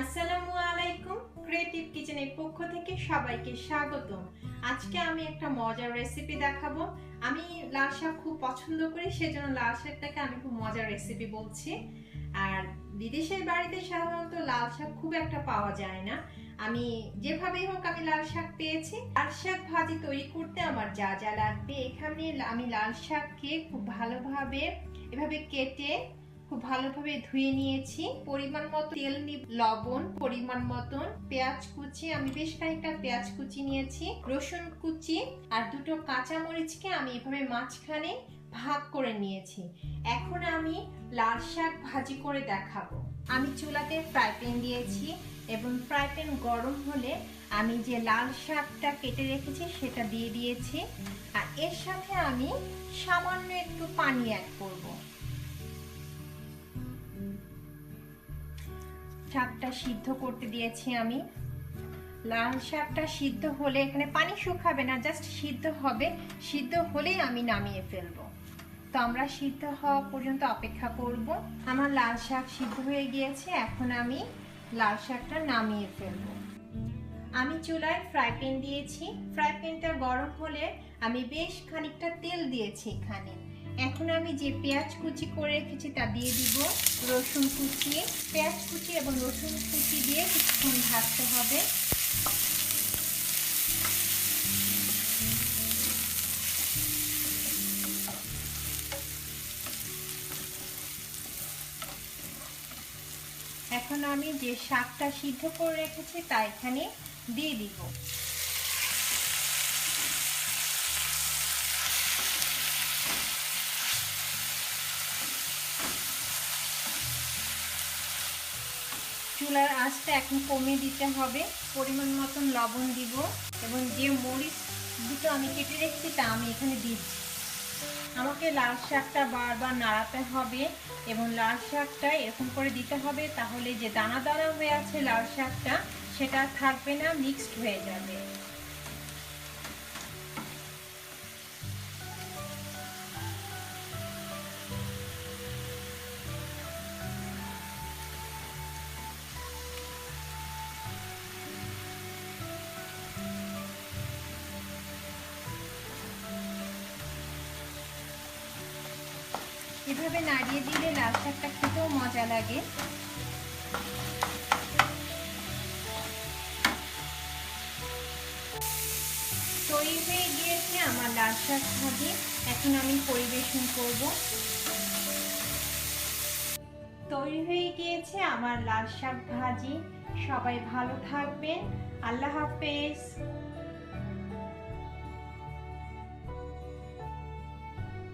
আসসালামু আলাইকুম ক্রিয়েটিভ কিচেনের পক্ষ থেকে সবাইকে স্বাগতম। আজকে আমি একটা মজার রেসিপি দেখাবো। আমি লাল শাক খুব পছন্দ করি, সেজন্য লাল শাকটাকে আমি খুব মজার রেসিপি বলছি। আর বিদেশের বাড়িতে সাধারণত লাল শাক খুব একটা পাওয়া যায় না। আমি যেভাবেই হোক আমি লাল শাক পেয়েছি। লাল শাক ভাজি তৈরি করতে আমার যা যা লাগবে, এখানে আমি লাল শাককে খুব ভালোভাবে এভাবে কেটে খুব ভালোভাবে ধুয়ে নিয়েছি। পরিমাণ মতো তেল নি- লবণ, পরিমাণ মতন পেঁয়াজ কুচি। আমি বেশ খানিকটা পেঁয়াজ কুচি নিয়েছি, রসুন কুচি আর দুটো কাঁচা মরিচকে আমি এভাবে মাঝখানে ভাগ করে নিয়েছি। এখন আমি লাল শাক ভাজি করে দেখাবো। আমি চুলাতে ফ্রাই প্যান দিয়েছি এবং ফ্রাই প্যান গরম হলে আমি যে লাল শাকটা কেটে রেখেছি সেটা দিয়ে দিয়েছি। আর এর সাথে আমি সামান্য একটু পানি অ্যাড করব। শাকটা সিদ্ধ করতে দিয়েছি আমি। লাল শাকটা সিদ্ধ হলে এখানে পানি শুকাবে না জাস্ট সিদ্ধ হবে। সিদ্ধ হলেই আমি নামিয়ে ফেলব। তো আমরা সিদ্ধ হওয়া পর্যন্ত অপেক্ষা করব। আমার লাল শাক সিদ্ধ হয়ে গিয়েছে, এখন আমি লাল শাকটা নামিয়ে ফেলব। আমি চুলায় ফ্রাই প্যান দিয়েছি। ফ্রাই প্যানটা গরম হলে আমি বেশ খানিকটা তেল দিয়েছি এখানে। এখন আমি যে পেঁয়াজ কুচি করে রেখেছি তা দিয়ে দিব, রসুন কুচি, পেঁয়াজ কুচি এবং রসুন কুচি দিয়ে কিছুক্ষণ ভাজতে হবে। এখন আমি যে শাকটা সিদ্ধ করে রেখেছি তা এখানে দিয়ে দিব। চুলার আঁচটা এখন কমিয়ে দিতে হবে। পরিমাণ মতন লবণ দিব এবং যে মরিচ দুটো আমি কেটে রেখেছি তা আমি এখানে দিচ্ছি। আমাকে লাল শাকটা বারবার নাড়াতে হবে এবং লাল শাকটা এরকম করে দিতে হবে তাহলে যে দানা দানা হয়ে আছে লাল শাকটা, সেটা থাকবে না মিক্সড হয়ে যাবে। এভাবে নাড়িয়ে দিলে লাল শাকটা খেতেও মজা লাগে। তৈরি হয়ে গিয়েছে আমার লাল শাক ভাজি। এখন আমি পরিবেশন করব। তৈরি হয়ে গিয়েছে আমার লাল শাক ভাজি। সবাই ভালো থাকবেন। আল্লাহ হাফেজ।